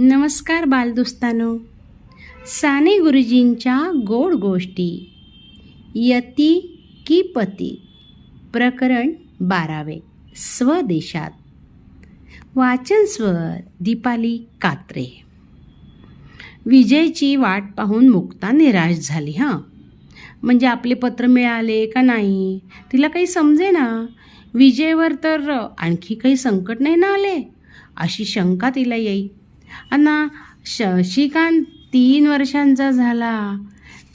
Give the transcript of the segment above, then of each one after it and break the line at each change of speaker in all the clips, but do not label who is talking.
नमस्कार बालदोस्तानो. साने गुरुजींच्या गोड गोष्टी. यती की पती. प्रकरण बारावे. स्वदेशात. वाचन स्वर दीपाली कात्रे. विजयची वाट पाहून मुक्ता निराश झाली हां. म्हणजे आपले पत्र मिळाले का नाही? तिला काही समजे ना विजयवर तर आणखी काही संकट नाही ना आले? अशी शंका तिला येई. अण्णा शशिकांत तीन वर्षांचा झाला.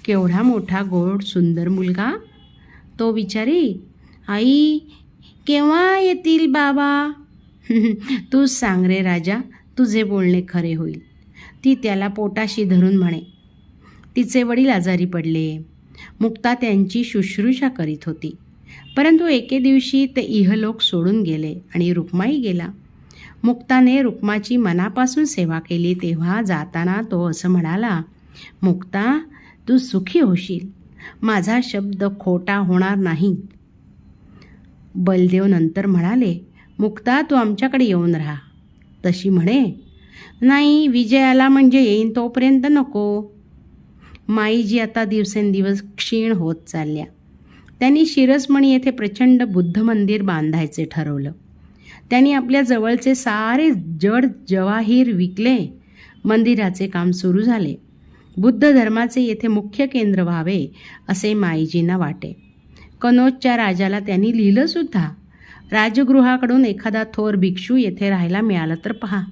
केवढा मोठा गोड सुंदर मुलगा. तो विचारी आई केव्हा येतील बाबा? तूच सांग रे राजा तुझे बोलणे खरे होईल. ती त्याला पोटाशी धरून म्हणे. तिचे वडील आजारी पडले. मुक्ता त्यांची शुश्रूषा करीत होती. परंतु एके दिवशी ते इहलोक सोडून गेले आणि रुक्माई गेला. मुक्ताने रुक्माची मनापासून सेवा केली तेव्हा जाताना तो असं म्हणाला मुक्ता तू सुखी होशील. माझा शब्द खोटा होणार नाही. बलदेव नंतर म्हणाले मुक्ता तू आमच्याकडे येऊन राहा. तशी म्हणे नाही विजयाला म्हणजे येईन तोपर्यंत नको. माईजी आता दिवसेंदिवस क्षीण होत चालल्या. त्यांनी शिरसमणी येथे प्रचंड बुद्ध मंदिर बांधायचे ठरवलं. त्यांनी आपल्या जवळचे सारे जड जवाहीर विकले. मंदिराचे काम सुरू झाले. बुद्ध धर्माचे येथे मुख्य केंद्र व्हावे असे माईजींना वाटे. कनोजच्या राजाला त्यांनी लिहिलंसुद्धा राजगृहाकडून एखादा थोर भिक्षू येथे राहायला मिळाला तर पहा.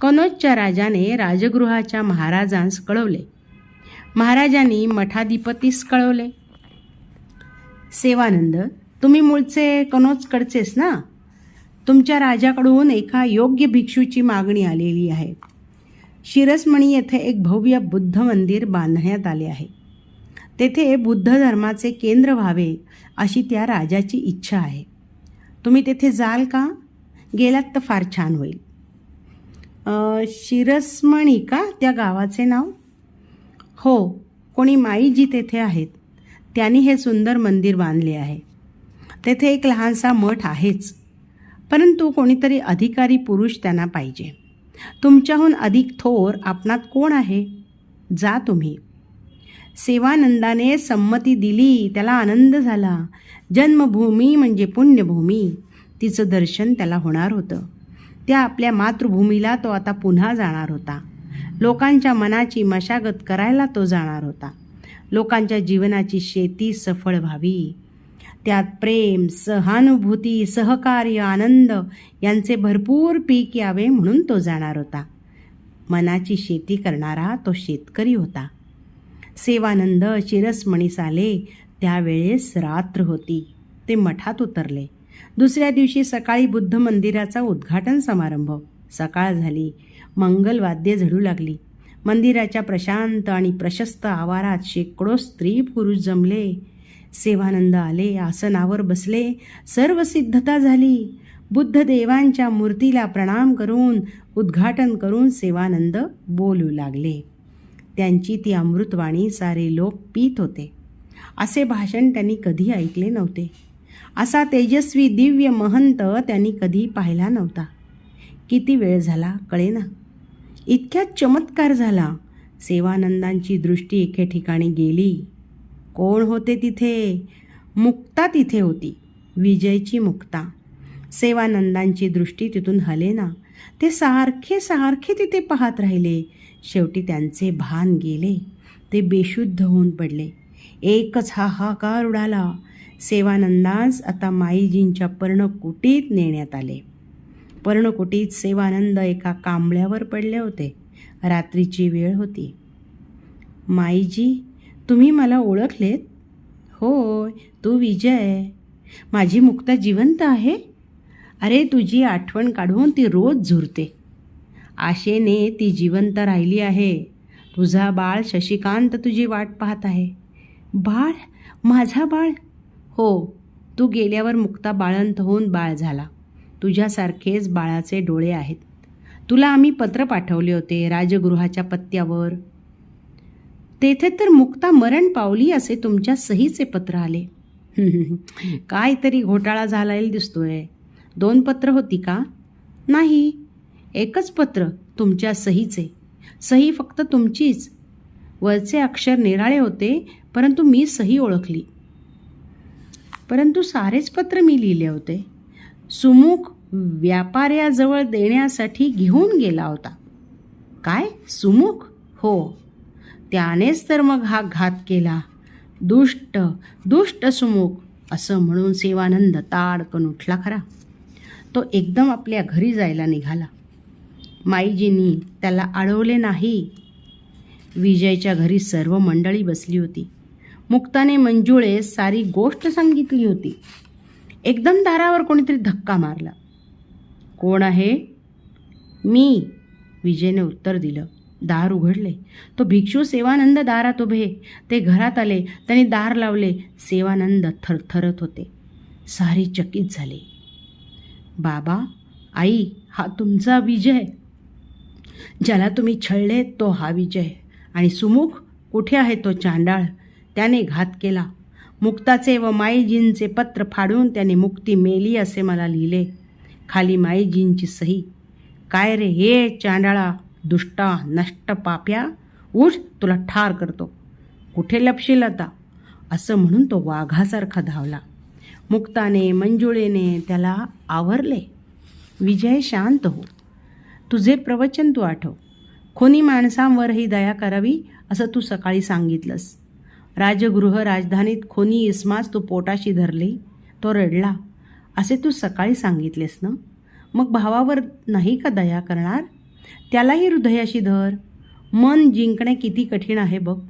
कनोजच्या राजाने राजगृहाच्या महाराजांस कळवले. महाराजांनी मठाधिपतीस कळवले. सेवानंद तुम्ही मूळचे कनोजकडचेस ना? तुमच्या राजाकडून एका योग्य भिक्षूची मागणी आलेली आहे. शिरसमणी येथे एक भव्य बुद्ध मंदिर बांधण्यात आले आहे. तेथे बुद्ध धर्माचे केंद्र व्हावे अशी त्या राजाची इच्छा आहे. तुम्ही तेथे जाल का? गेलात तर फार छान होईल. शिरसमणी का त्या गावाचे नाव? हो कोणी माईजी तेथे आहेत. त्यांनी हे सुंदर मंदिर बांधले आहे. तेथे एक लहानसा मठ आहेच. परंतु कोणीतरी अधिकारी पुरुष त्यांना पाहिजे. तुमच्याहून अधिक थोर आपणात कोण आहे? जा तुम्ही. सेवानंदाने संमती दिली त्याला आनंद झाला. जन्मभूमी म्हणजे पुण्यभूमी. तिचं दर्शन त्याला होणार होतं. त्या आपल्या मातृभूमीला तो आता पुन्हा जाणार होता. लोकांच्या मनाची मशागत करायला तो जाणार होता. लोकांच्या जीवनाची शेती सफळ व्हावी. त्यात प्रेम सहानुभूती सहकार्य आनंद यांचे भरपूर पीक यावे म्हणून तो जाणार होता. मनाची शेती करणारा तो शेतकरी होता. सेवानंद शिरसमणीस आले. त्यावेळेस रात्र होती. ते मठात उतरले. दुसऱ्या दिवशी सकाळी बुद्ध मंदिराचा उद्घाटन समारंभ. सकाळ झाली. मंगलवाद्ये झडू लागली. मंदिराच्या प्रशांत आणि प्रशस्त आवारात शेकडो स्त्री पुरुष जमले. सेवानंद आले आसनावर बसले. सर्व सिद्धता झाली. बुद्ध देवांच्या मूर्तीला प्रणाम करून उद्घाटन करून सेवानंद बोलू लागले. त्यांची ती अमृतवाणी सारे लोक पीत होते. असे भाषण त्यांनी कधी ऐकले नव्हते. असा तेजस्वी दिव्य महंत त्यांनी कधी पाहिला नव्हता. किती वेळ झाला कळेना. इतक्यात चमत्कार झाला. सेवानंदांची दृष्टी एके ठिकाणी गेली. कोण होते तिथे मुक्ता तिथे होती. विजयची मुक्ता. सेवानंदांची दृष्टी तिथून हलेना. ते सारखे सारखे तिथे पाहत राहिले. शेवटी त्यांचे भान गेले. ते बेशुद्ध होऊन पडले. एकच हाहाकार उडाला. सेवानंदास आता माईजींच्या पर्णकुटीत नेण्यात आले. पर्णकुटीत सेवानंद एका कांबळ्यावर पडले होते. रात्रीची वेळ होती. माईजी तुम्ही मला ओळखलेत? होय तू विजय. माझी मुक्ता जिवंत आहे? अरे तुझी आठवण काढून ती रोज झुरते. आशेने ती जिवंत राहिली आहे. तुझा बाळ शशिकांत तुझी वाट पाहत आहे. बाळ? माझा बाळ? हो तू गेल्यावर मुक्ता बाळंत होऊन बाळ झाला. तुझ्यासारखेच बाळाचे डोळे आहेत. तुला आम्ही पत्र पाठवले होते राजगृहाच्या पत्त्यावर. तेथे तर मुक्ता मरण पावली असे तुमच्या सहीचे पत्र आले. काहीतरी घोटाळा झालेला दिसतोय. दोन पत्र होती का? नाही. एकच पत्र तुमच्या सहीचे. सही फक्त तुमचीच. वरचे अक्षर निराळे होते परंतु मी सही ओळखली. परंतु सारेच पत्र मी लिहिले होते. सुमुख व्यापाऱ्याजवळ देण्यासाठी घेऊन गेला होता. काय? सुमुख? हो. त्यानेच तर मग हा घात केला. दुष्ट दुष्ट सुमुख असं म्हणून सेवानंद ताडकन उठला खरा. तो एकदम आपल्या घरी जायला निघाला. माईजींनी त्याला अडवले नाही. विजयच्या घरी सर्व मंडळी बसली होती. मुक्ताने मंजुळे सारी गोष्ट सांगितली होती. एकदम दारावर कोणीतरी धक्का मारला. कोण आहे? मी विजयने उत्तर दिलं. दार उघडले. तो भिक्षू सेवानंद दारात उभे. ते घरात आले. त्यांनी दार लावले. सेवानंद थरथरत होते. सारी चकित झाली. बाबा आई हा तुमचा विजय. ज्याला तुम्ही छळले तो हा विजय. आणि सुमुख कुठे आहे तो चांडाळ? त्याने घात केला. मुक्ताचे व माईजींचे पत्र फाडून त्याने मुक्ती मेली असे मला लिहिले. खाली माईजींची सही. काय रे हे चांडाळा? दुष्टा नष्ट पाप्या उठ तुला ठार करतो. कुठे लपशील आता? असं म्हणून तो वाघासारखा धावला. मुक्ताने मंजुळेने त्याला आवरले. विजय शांत हो. तुझे प्रवचन तू आठव. खोनी माणसांवरही दया करावी असं तू सकाळी सांगितलंस. राजगृह राजधानीत खोनी इस्मास तू पोटाशी धरली. तो रडला. असे तू सकाळी सांगितलेस ना? मग भावावर नाही का दया करणार? त्यालाही हृदयाशी धर. मन जिंकणे किती कठीण आहे बघ.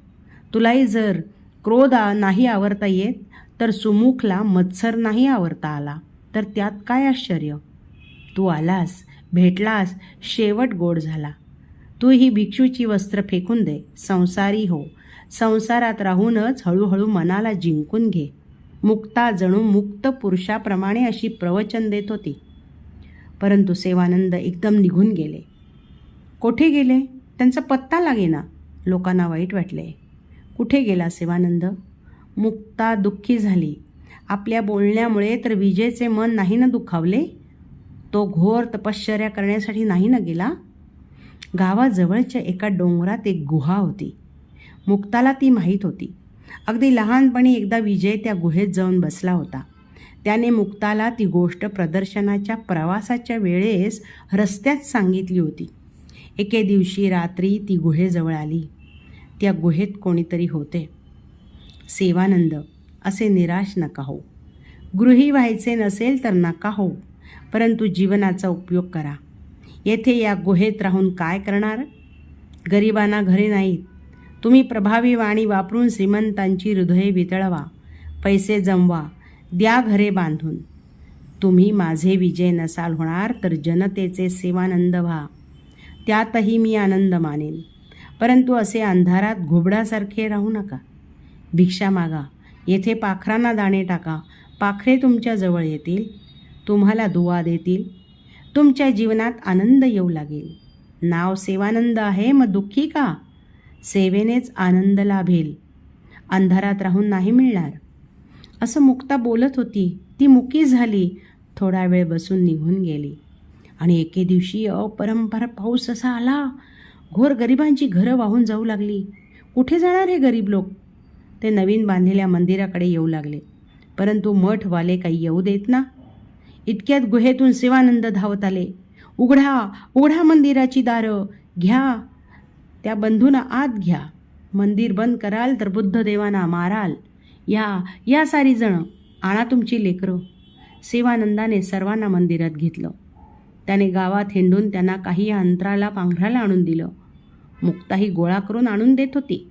तुलाही जर क्रोध नाही आवरता येत तर सुमुखला मत्सर नाही आवरता आला. तर त्यात काय आश्चर्य? तू आलास भेटलास शेवट गोड झाला. तू ही भिक्षूची वस्त्र फेकून दे संसारी हो. संसारात राहूनच हळूहळू मनाला जिंकून घे. मुक्ता जणू मुक्त पुरुषाप्रमाणे अशी प्रवचन देत होती. परंतु सेवानंद एकदम निघून गेले. कोठे गेले? त्यांचा पत्ता लागेना लोकांना वाईट वाटले कुठे गेला शिवानंद मुक्ता दुःखी झाली. आपल्या बोलण्यामुळे तर विजयचे मन नाही ना दुखावले? तो घोर तपश्चर्या करण्यासाठी नाही ना गेला? गावाजवळच्या एका डोंगरात एक गुहा होती. मुक्ताला ती माहीत होती. अगदी लहानपणी एकदा विजय त्या गुहेत जाऊन बसला होता. त्याने मुक्ताला ती गोष्ट प्रदर्शनाच्या प्रवासाच्या वेळेस रस्त्यात सांगितली होती. एके दिवशी रात्री ती गुहेजवळ आली. त्या गुहेत कोणीतरी होते. सेवानंद असे निराश नका हो गृही व्हायचे नसेल तर नका हो परंतु जीवनाचा उपयोग करा. येथे या गुहेत राहून काय करणार? गरिबांना घरे नाहीत. तुम्ही प्रभावी वाणी वापरून श्रीमंतांची हृदये वितळवा पैसे जमवा द्या घरे बांधून. तुम्ही माझे विजय नसाल होणार तर जनतेचे सेवानंद व्हा. त्यातही मी आनंद मानेन. परंतु असे अंधारात घुबडासारखे राहू नका. भिक्षा मागा. येथे पाखरांना दाणे टाका. पाखरे तुमच्याजवळ येतील. तुम्हाला दुवा देतील. तुमच्या जीवनात आनंद येऊ लागेल. नाव सेवानंद आहे मग दुःखी का? सेवेनेच आनंद लाभेल. अंधारात राहून नाही मिळणार. असं मुक्ता बोलत होती. ती मुकी झाली. थोडा वेळ बसून निघून गेली. आणि एके दिवशी अपरंपार पाऊस असा आला. घोर गरिबांची घरं वाहून जाऊ लागली. कुठे जाणार हे गरीब लोक? ते नवीन बांधलेल्या मंदिराकडे येऊ लागले. परंतु मठवाले काही येऊ देत ना. इतक्यात गुहेतून शिवानंद धावत आले. उघडा उघडा मंदिराची दारं. घ्या. त्या बंधूंना आत घ्या. मंदिर बंद कराल तर बुद्ध देवांना माराल. या या सारी जणं. आणा तुमची लेकरं. सेवानंदाने सर्वांना मंदिरात घेतलं. त्याने गावात हिंडून त्यांना काही अंतराला पांघराला आणून दिलं. मुक्ताही गोळा करून आणून देत होती.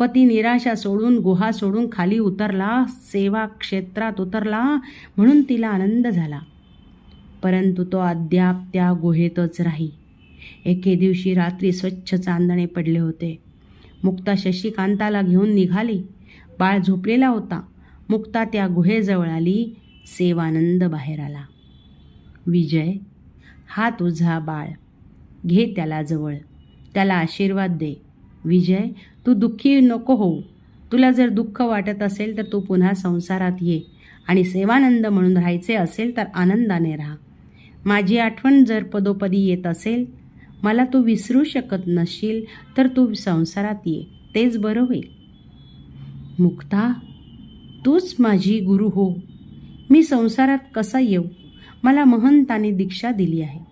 पती निराशा सोडून गुहा सोडून खाली उतरला सेवा क्षेत्रात उतरला म्हणून तिला आनंद झाला. परंतु तो अद्याप त्या गुहेतच राही. एके दिवशी रात्री स्वच्छ चांदणे पडले होते. मुक्ता शशिकांताला घेऊन निघाली. बाळ झोपलेला होता. मुक्ता त्या गुहेजवळ आली. सेवानंद बाहेर आला. विजय हा तुझा बाळ. घे त्याला जवळ. त्याला आशीर्वाद दे. विजय तू दुःखी नको होऊ. तुला जर दुःख वाटत असेल तर तू पुन्हा संसारात ये आणि सेवानंद म्हणून राहायचे असेल तर आनंदाने राहा. माझी आठवण जर पदोपदी येत असेल मला तू विसरू शकत नसशील तर तू संसारात ये. तेच बरं होईल. मुक्ता तूच माझी गुरु हो. मी संसारात कसा येऊ? मला महंताने दीक्षा दिली आहे.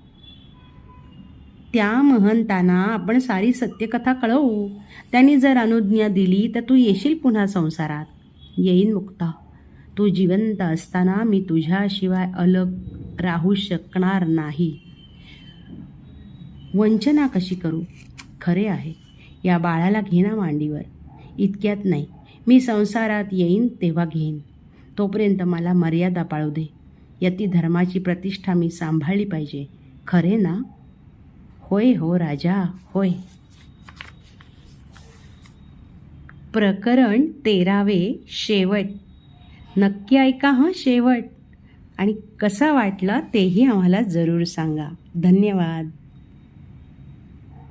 त्या महंतांना आपण सारी सत्यकथा कळवू. त्यांनी जर अनुज्ञा दिली तर तू येशील पुन्हा संसारात. येईन मुक्ता. तू जिवंत असताना मी तुझ्याशिवाय अलग राहू शकणार नाही. वंचना कशी करू? खरे आहे. या बाळाला घेना मांडीवर. इतक्यात नाही. मी संसारात येईन तेव्हा घेईन. तोपर्यंत मला मर्यादा पाळू दे. यती धर्माची प्रतिष्ठा मी सांभाळली पाहिजे. खरे ना? होय हो राजा होय. प्रकरण तेरावे शेवट. नक्की ऐका हं शेवट. आणि कसा वाटला तेही आम्हाला जरूर सांगा. धन्यवाद.